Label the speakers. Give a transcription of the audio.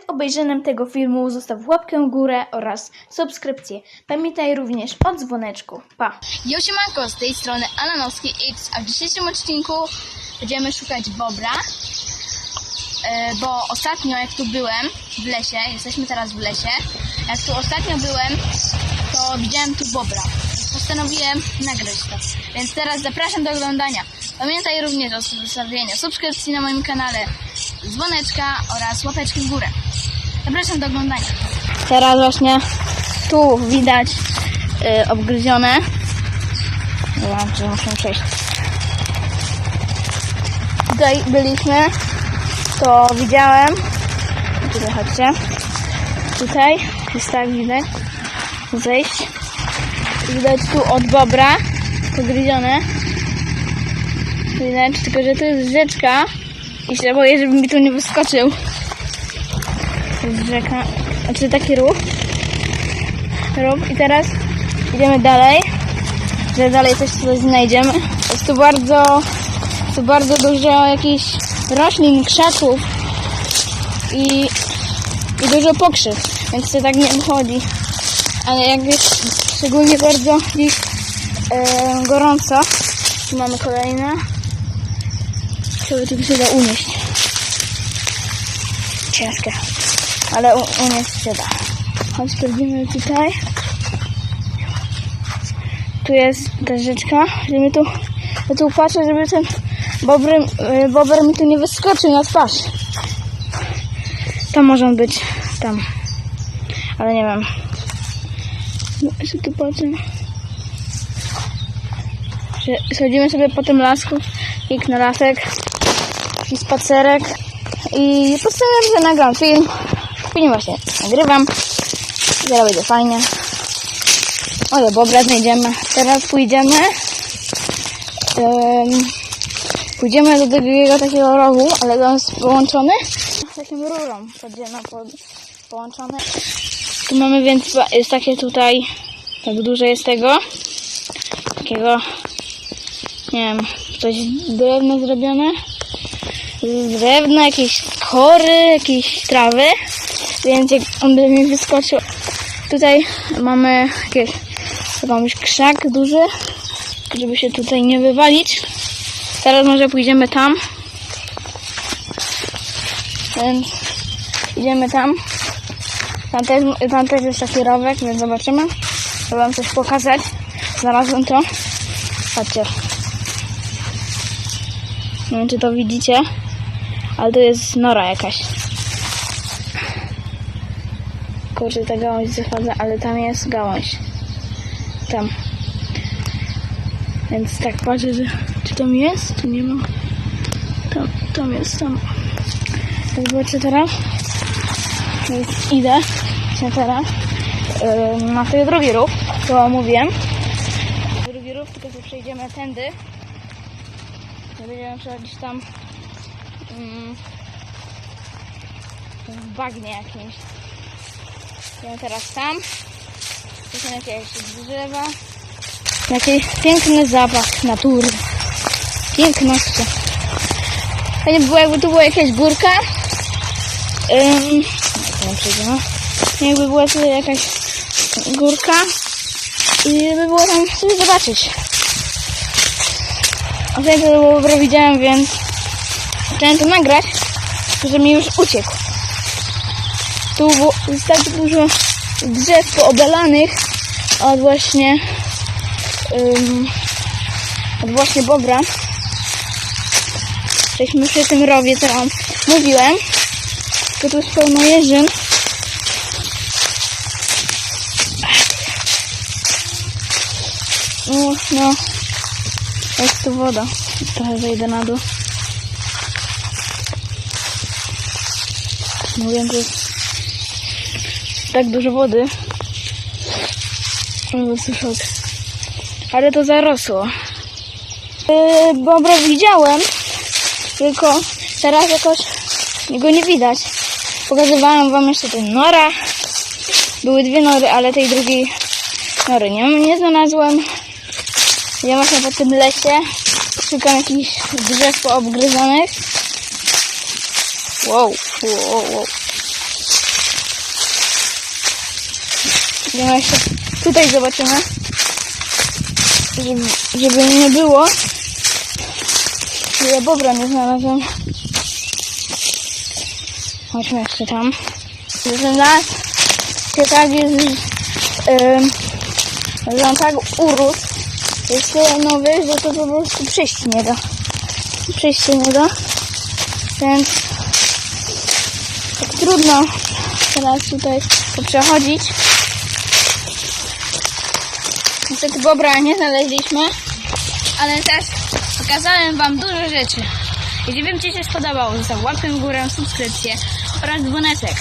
Speaker 1: Przed obejrzeniem tego filmu zostaw łapkę w górę oraz subskrypcję. Pamiętaj również o dzwoneczku. Pa!
Speaker 2: Josiemanko, z tej strony Ananowski X, a w dzisiejszym odcinku będziemy szukać bobra, e, bo ostatnio jak tu byłem w lesie, jesteśmy teraz w lesie, jak tu ostatnio byłem, to widziałem tu bobra. Postanowiłem nagrać to, więc teraz zapraszam do oglądania. Pamiętaj również o zostawieniu subskrypcji na moim kanale, dzwoneczka oraz łapeczki w górę. Zapraszam do oglądania.
Speaker 1: Teraz właśnie tu widać y, obgryzione. Że muszę przejść. Tutaj byliśmy, to widziałem. Tutaj chodźcie. Tutaj jest tak widać. Zejść. Widać tu od bobra pogryzione. Widać, tylko że to jest rzeczka i się boję, żeby mi tu nie wyskoczył. Rzeka, znaczy taki ruch. Rób. I teraz idziemy dalej, że dalej coś tutaj znajdziemy. Jest tu bardzo, tu bardzo dużo jakichś roślin, krzaków i, i dużo pokrzyw, więc to tak nie wychodzi. Ale jak jest szczególnie bardzo dziś e, gorąco, tu mamy kolejne, to tu się da unieść. Ciężkie ale u, unieść się da. Chodź, sprawdzimy tutaj. Tu jest ta rzeczka, żeby tu, ja tu patrzę, żeby ten bobry, y, bober mi tu nie wyskoczył na twarz. Tam może być, tam. Ale nie wiem. No, jeszcze tu patrzę. Że Schodzimy sobie po tym lasku, piękny lasek, taki spacerek i postanowiłem, że nagram film. Później właśnie nagrywam. Zaraz będzie fajnie. O, bobra znajdziemy. Teraz pójdziemy. em, pójdziemy do drugiego takiego rogu, ale on jest połączony z takim rurą podziemną pod, połączony. Tu mamy więc jest takie tutaj, tak duże jest tego. Takiego, nie wiem, coś drewno zrobione. Z drewna, jakieś kory, jakieś trawy. Jak on by mi wyskoczył. Tutaj mamy jakieś, jakąś krzak duży, żeby się tutaj nie wywalić. Teraz może pójdziemy tam. Więc idziemy tam. Tam też, tam też jest taki rowek, więc zobaczymy. Chcę wam coś pokazać. Znalazłem to. Patrzcie. Nie wiem, czy to widzicie, ale to jest nora jakaś. Kurczę, ta gałąź zachodza, ale tam jest gałąź. Tam. Więc tak patrzę, że czy tam jest? Tu nie ma. Tam, tam jest, tam. Tak zobaczę teraz. Więc idę się teraz yy, na ten drugi rów, to mówiłem. Drugi rów, tylko że przejdziemy tędy. Będziemy przechodzić tam mm, w bagnie jakimś. Idziemy teraz tam. Tu są jakieś drzewa. Jaki piękny zapach natury. Piękności. Fajnie by było, jakby tu była jakaś górka. Ym, no. Jakby była tu jakaś górka. I by było tam coś zobaczyć. Ostatnio to dobro widziałem, więc chciałem to nagrać, że mi już uciekł. Tu jest tak dużo drzew poobalanych od właśnie ym, od właśnie bobra. Żeśmy przy tym rowie, co wam mówiłem. To tu jest pełno jeżyn. No, no. Jest tu woda. Trochę zejdę na dół. Mówiłem, że tak dużo wody. Szok. Ale to zarosło. Yy, Bobra widziałem, tylko teraz jakoś go nie widać. Pokazywałem wam jeszcze ten nora. Były dwie nory, ale tej drugiej nory nie, nie znalazłem. Ja właśnie po tym lesie szukam jakichś drzew poobgryzonych. Wow, wow, wow. Idziemy jeszcze tutaj zobaczymy. Żeby, żeby nie było. Ja bobra nie znalazłem. Chodźmy jeszcze tam. Że nas się tak jest, ym, że on tak urósł, jest tyle nowy, że to po prostu przejść nie da. Przejść nie da. Więc tak trudno teraz tutaj przechodzić. Niestety bobra nie znaleźliśmy, ale też pokazałem Wam dużo rzeczy. Jeśli Wam Ci się spodobało, zostaw łapkę w górę, subskrypcję oraz dzwoneczek.